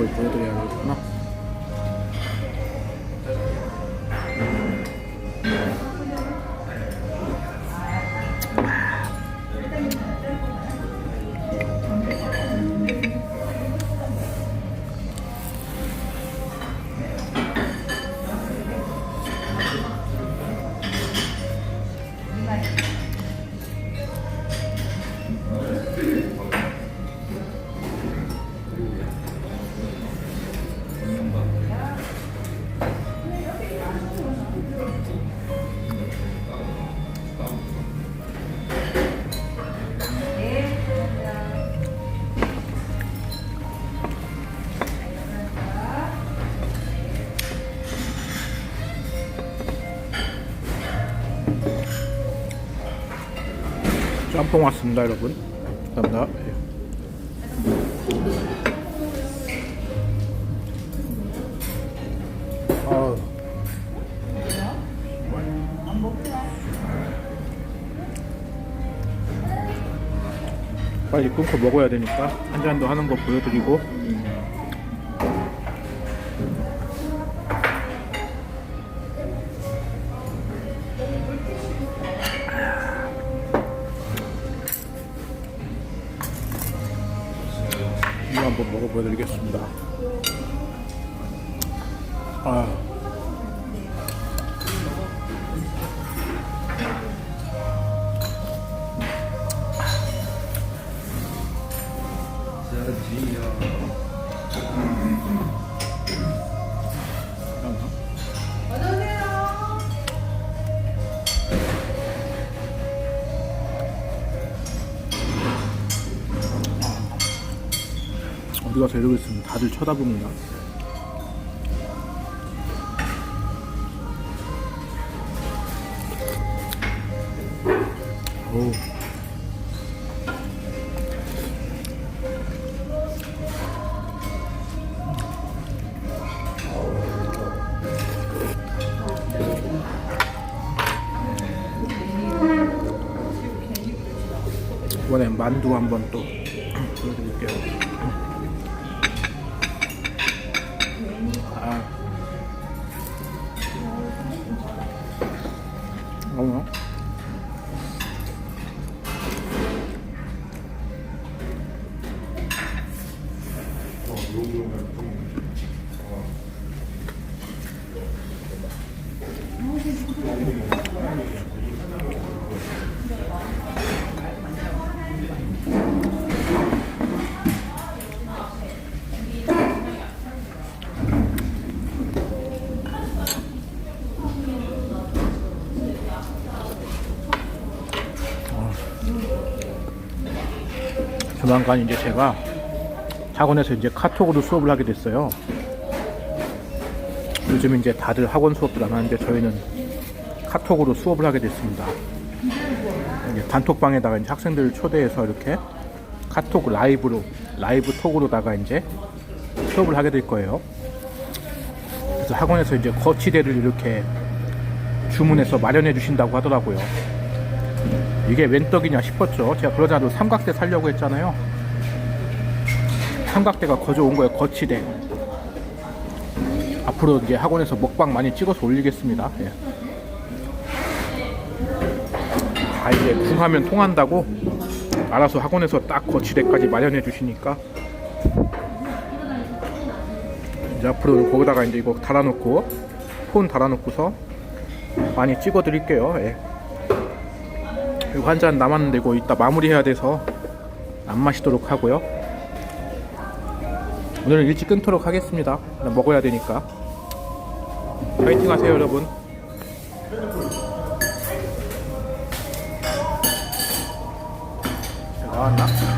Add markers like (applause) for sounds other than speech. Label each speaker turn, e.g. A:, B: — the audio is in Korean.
A: こ1個目取り上げよかな。 짬뽕 왔습니다 여러분 감사합니다 예. 아우. 빨리 끊고 먹어야 되니까 한 잔 더 하는 거 보여드리고 이거 한번 먹어 보여드리겠습니다 아. 가서 이러고 있으면 다들 쳐다봅니다. 오. 이번에 만두 한번 또 (clears throat) 보여드릴게요. 조만간 이제 제가 학원에서 이제 카톡으로 수업을 하게 됐어요. 요즘 이제 다들 학원 수업들 안 하는데 저희는 카톡으로 수업을 하게 됐습니다. 단톡방에다가 이제 학생들을 초대해서 이렇게 카톡 라이브로 라이브 톡으로다가 이제 수업을 하게 될 거예요. 그래서 학원에서 이제 거치대를 이렇게 주문해서 마련해 주신다고 하더라고요. 이게 웬 떡이냐 싶었죠. 제가 그러자도 삼각대 살려고 했잖아요. 삼각대가 거저 온 거예요. 거치대. 앞으로 이제 학원에서 먹방 많이 찍어서 올리겠습니다. 예. 아 이제 궁하면 통한다고 알아서 학원에서 딱 거치대까지 마련해 주시니까 이제 앞으로 거기다가 이제 이거 달아놓고 폰 달아놓고서 많이 찍어 드릴게요. 예. 그리고 한 잔 남았는데 이거 이따 마무리해야 돼서 안 마시도록 하고요. 오늘은 일찍 끊도록 하겠습니다. 먹어야 되니까. 파이팅 하세요, 여러분. 나왔나?